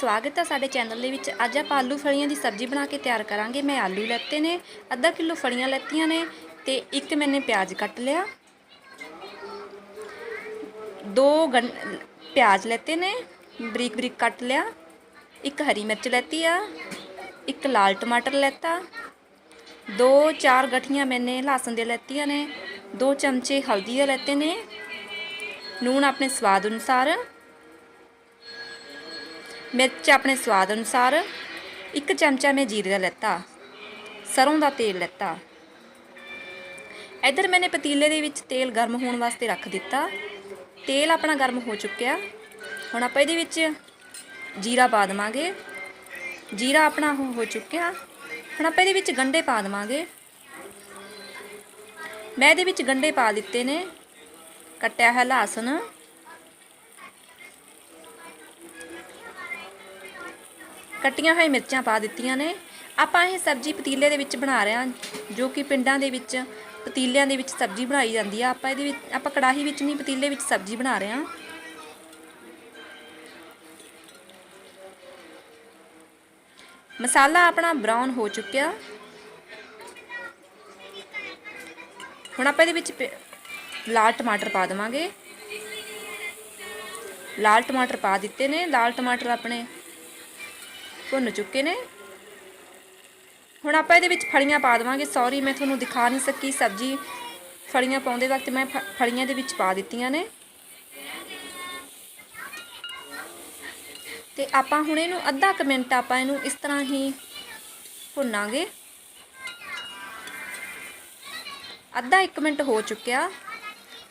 ਸਵਾਗਤ ਹੈ ਸਾਡੇ ਚੈਨਲ ਦੇ ਵਿੱਚ। ਅੱਜ ਆਪਾਂ ਆਲੂ ਫਲੀਆਂ ਦੀ ਸਬਜ਼ੀ ਬਣਾ ਕੇ ਤਿਆਰ ਕਰਾਂਗੇ। ਮੈਂ ਆਲੂ ਲੈਤੇ ਨੇ, ਅੱਧਾ ਕਿਲੋ ਫਲੀਆਂ ਲੈਤੀਆਂ ਨੇ ਤੇ ਇੱਕ ਮੈਨੇ ਪਿਆਜ਼ ਕੱਟ ਲਿਆ। ਦੋ ਗੰ, ਪਿਆਜ਼ ਲੈਤੇ ਨੇ, ਬਰੀਕ ਬਰੀਕ ਕੱਟ ਲਿਆ। ਇੱਕ ਹਰੀ ਮਿਰਚ ਲੈਤੀ ਆ, ਇੱਕ ਲਾਲ ਟਮਾਟਰ ਲੈਤਾ। ਦੋ, ਚਾਰ ਗਠੀਆਂ ਮੈਨੇ ਲਹਸਨ ਦੇ ਲੈਤੀਆਂ ਨੇ। ਦੋ ਚਮਚੇ ਹਲਦੀ ਦੇ ਲੈਤੇ ਨੇ। ਨੂਣ ਆਪਣੇ ਸਵਾਦ ਅਨੁਸਾਰ। ਮਿਰਚ ਆਪਣੇ ਸਵਾਦ ਅਨੁਸਾਰ ਇੱਕ ਚਮਚਾ ਮੈਂ ਜੀਰੇ ਦਾ ਲੈਤਾ, ਸਰੋਂ ਦਾ ਤੇਲ ਲੈਤਾ। ਇੱਧਰ ਮੈਨੇ ਪਤੀਲੇ ਦੇ ਵਿੱਚ ਤੇਲ ਗਰਮ ਹੋਣ ਵਾਸਤੇ ਰੱਖ ਦਿੱਤਾ। ਤੇਲ ਆਪਣਾ ਗਰਮ ਹੋ ਚੁੱਕਿਆ। ਹੁਣ ਆਪਾਂ ਇਹਦੇ ਵਿੱਚ ਜੀਰਾ ਪਾ ਦੇਵਾਂਗੇ। ਜੀਰਾ ਆਪਣਾ ਹੋ ਚੁੱਕਿਆ। ਹੁਣ ਆਪਾਂ ਇਹਦੇ ਵਿੱਚ ਗੰਡੇ ਪਾ ਦੇਵਾਂਗੇ। ਮੈਂ ਇਹਦੇ ਵਿੱਚ ਗੰਡੇ ਪਾ ਦਿੱਤੇ ਨੇ। ਕੱਟਿਆ ਹੈ ਲਹਸਨ ਕੱਟੀਆਂ ਹੋਈਆਂ ਮਿਰਚਾਂ ਪਾ ਦਿੱਤੀਆਂ ਨੇ। ਆਪਾਂ ਇਹ ਸਬਜ਼ੀ ਪਤੀਲੇ ਦੇ ਵਿੱਚ ਬਣਾ ਰਹੇ ਹਾਂ, ਜੋ ਕਿ ਪਿੰਡਾਂ ਦੇ ਵਿੱਚ, ਪਤੀਲਿਆਂ ਦੇ ਵਿੱਚ ਸਬਜ਼ੀ ਬਣਾਈ ਜਾਂਦੀ ਆ। ਆਪਾਂ ਇਹਦੇ ਵਿੱਚ, ਆਪਾਂ ਕੜਾਹੀ ਵਿੱਚ ਨਹੀਂ, ਪਤੀਲੇ ਵਿੱਚ ਸਬਜ਼ੀ ਬਣਾ ਰਹੇ ਹਾਂ। ਮਸਾਲਾ ਆਪਣਾ ਬਰਾਊਨ ਹੋ ਚੁੱਕਿਆ। ਹੁਣ ਆਪਾਂ ਇਹਦੇ ਵਿੱਚ ਪ- ਲਾਲ ਟਮਾਟਰ ਪਾ ਦੇਵਾਂਗੇ। ਲਾਲ ਟਮਾਟਰ ਪਾ ਦਿੱਤੇ ਨੇ। ਲਾਲ ਟਮਾਟਰ ਆਪਣੇ ਭੁੰਨ ਚੁੱਕੇ ਨੇ। ਹੁਣ ਆਪਾਂ ਇਹਦੇ ਵਿੱਚ ਫਲੀਆਂ ਪਾ ਦੇਵਾਂਗੇ। ਸੌਰੀ ਮੈਂ ਤੁਹਾਨੂੰ ਦਿਖਾ ਨਹੀਂ ਸਕੀ ਸਬਜ਼ੀ। ਫਲੀਆਂ ਪਾਉਂਦੇ ਵਕਤ ਮੈਂ ਫਲੀਆਂ ਦੇ ਵਿੱਚ ਪਾ ਦਿੱਤੀਆਂ ਨੇ। ਤੇ ਆਪਾਂ ਹੁਣ ਇਹਨੂੰ ਅੱਧਾ ਕੁ ਮਿੰਟ ਆਪਾਂ ਇਹਨੂੰ ਇਸ ਤਰ੍ਹਾਂ ਹੀ ਭੁੰਨਾਂਗੇ। ਅੱਧਾ 1 ਮਿੰਟ ਹੋ ਚੁੱਕਿਆ।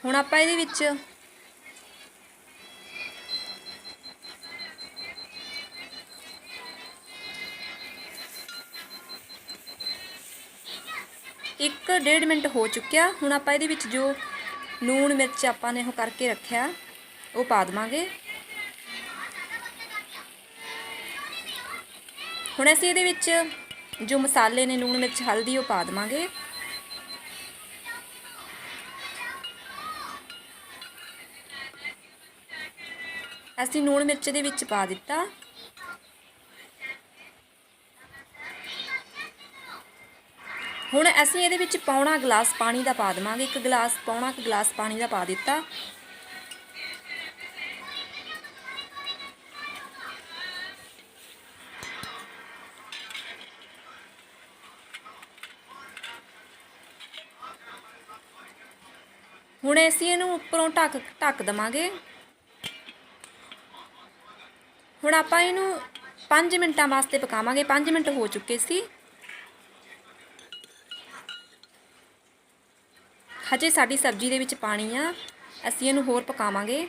ਹੁਣ ਆਪਾਂ ਇਹਦੇ ਵਿੱਚ ਇੱਕ ਡੇਢ ਮਿੰਟ ਹੋ ਚੁੱਕਿਆ। ਹੁਣ ਆਪਾਂ ਇਹਦੇ ਵਿੱਚ ਜੋ ਲੂਣ, ਮਿਰਚ ਆਪਾਂ ਨੇ ਉਹ ਕਰਕੇ ਰੱਖਿਆ, ਉਹ ਪਾ ਦੇਵਾਂਗੇ। ਹੁਣ ਅਸੀਂ ਇਹਦੇ ਵਿੱਚ ਜੋ ਮਸਾਲੇ ਨੇ ਲੂਣ, ਮਿਰਚ, ਹਲਦੀ, ਉਹ ਪਾ ਦੇਵਾਂਗੇ। ਅਸੀਂ ਲੂਣ, ਮਿਰਚ ਦੇ ਵਿੱਚ ਪਾ ਦਿੱਤਾ। ਹੁਣ ਅਸੀਂ ਇਹਦੇ ਵਿੱਚ ਪੌਣਾ ਗਲਾਸ ਪਾਣੀ ਦਾ ਪਾ ਦੇਵਾਂਗੇ, ਇੱਕ ਗਲਾਸ, ਪੌਣਾ ਇੱਕ ਗਲਾਸ ਪਾਣੀ ਦਾ ਪਾ ਦਿੱਤਾ। ਹੁਣ ਅਸੀਂ ਇਹਨੂੰ ਉੱਪਰੋਂ ਢੱਕ ਢੱਕ ਦਵਾਂਗੇ। ਹੁਣ ਆਪਾਂ ਇਹਨੂੰ 5 ਮਿੰਟਾਂ ਵਾਸਤੇ ਪਕਾਵਾਂਗੇ 5 ਮਿੰਟ ਹੋ ਚੁੱਕੇ ਸੀ। ਹਜੇ ਸਾਡੀ ਸਬਜ਼ੀ ਦੇ ਵਿੱਚ ਪਾਣੀ ਆ, ਅਸੀਂ ਇਹਨੂੰ ਹੋਰ ਪਕਾਵਾਂਗੇ।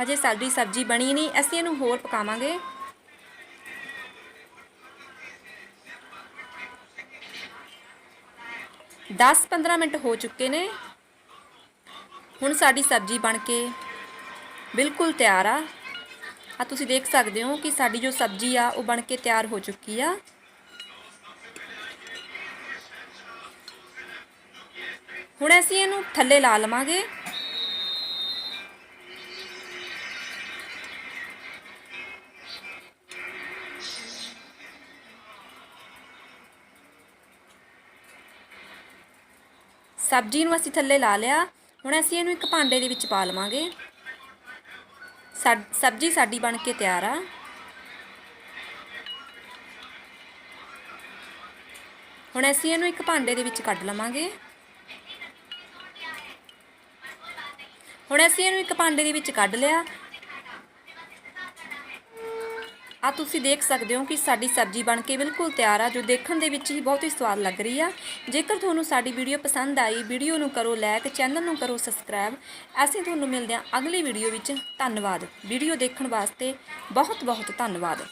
ਹਜੇ ਸਾਡੀ ਸਬਜ਼ੀ ਬਣੀ ਨਹੀਂ, ਅਸੀਂ ਇਹਨੂੰ ਹੋਰ ਪਕਾਵਾਂਗੇ। ਦਸ 15 ਮਿੰਟ ਹੋ ਚੁੱਕੇ ਨੇ, ਹੁਣ ਸਾਡੀ ਸਬਜ਼ੀ ਬਣ ਕੇ ਬਿਲਕੁਲ ਤਿਆਰ ਆ। ਆ ਤੁਸੀਂ ਦੇਖ ਸਕਦੇ ਹੋ ਕਿ ਸਾਡੀ ਜੋ ਸਬਜ਼ੀ ਆ, ਉਹ ਬਣ ਕੇ ਤਿਆਰ ਹੋ ਚੁੱਕੀ ਆ। ਹੁਣ ਅਸੀਂ ਇਹਨੂੰ ਥੱਲੇ ਲਾ ਲਵਾਂਗੇ। ਸਬਜ਼ੀ ਨੂੰ ਅਸੀਂ ਥੱਲੇ ਲਾ ਲਿਆ। ਹੁਣ ਅਸੀਂ ਇਹਨੂੰ ਇੱਕ ਭਾਂਡੇ ਦੇ ਵਿੱਚ ਪਾ ਲਵਾਂਗੇ। ਸਬਜ਼ੀ ਸਾਡੀ ਬਣ ਕੇ ਤਿਆਰ ਆ। ਹੁਣ ਅਸੀਂ ਇਹਨੂੰ ਇੱਕ ਭਾਂਡੇ ਦੇ ਵਿੱਚ ਕੱਢ ਲਵਾਂਗੇ। ਹੁਣ ਅਸੀਂ ਇਹਨੂੰ ਇੱਕ ਭਾਂਡੇ ਦੇ ਵਿੱਚ ਕੱਢ ਲਿਆ। ਆ ਤੁਸੀਂ ਦੇਖ ਸਕਦੇ ਹੋ ਕਿ ਸਾਡੀ ਸਬਜ਼ੀ ਬਣ ਕੇ ਬਿਲਕੁਲ ਤਿਆਰ ਆ, ਜੋ ਦੇਖਣ ਦੇ ਵਿੱਚ ਹੀ ਬਹੁਤ ਹੀ ਸਵਾਦ ਲੱਗ ਰਹੀ ਆ। ਜੇਕਰ ਤੁਹਾਨੂੰ ਸਾਡੀ ਵੀਡੀਓ ਪਸੰਦ ਆਈ, ਵੀਡੀਓ ਨੂੰ ਕਰੋ ਲਾਈਕ ਚੈਨਲ ਨੂੰ ਕਰੋ ਸਬਸਕ੍ਰਾਈਬ। ਅਸੀਂ ਤੁਹਾਨੂੰ ਮਿਲਦੇ ਹਾਂ ਅਗਲੀ ਵੀਡੀਓ ਵਿੱਚ। ਧੰਨਵਾਦ। ਵੀਡੀਓ ਦੇਖਣ ਵਾਸਤੇ ਬਹੁਤ ਬਹੁਤ ਧੰਨਵਾਦ।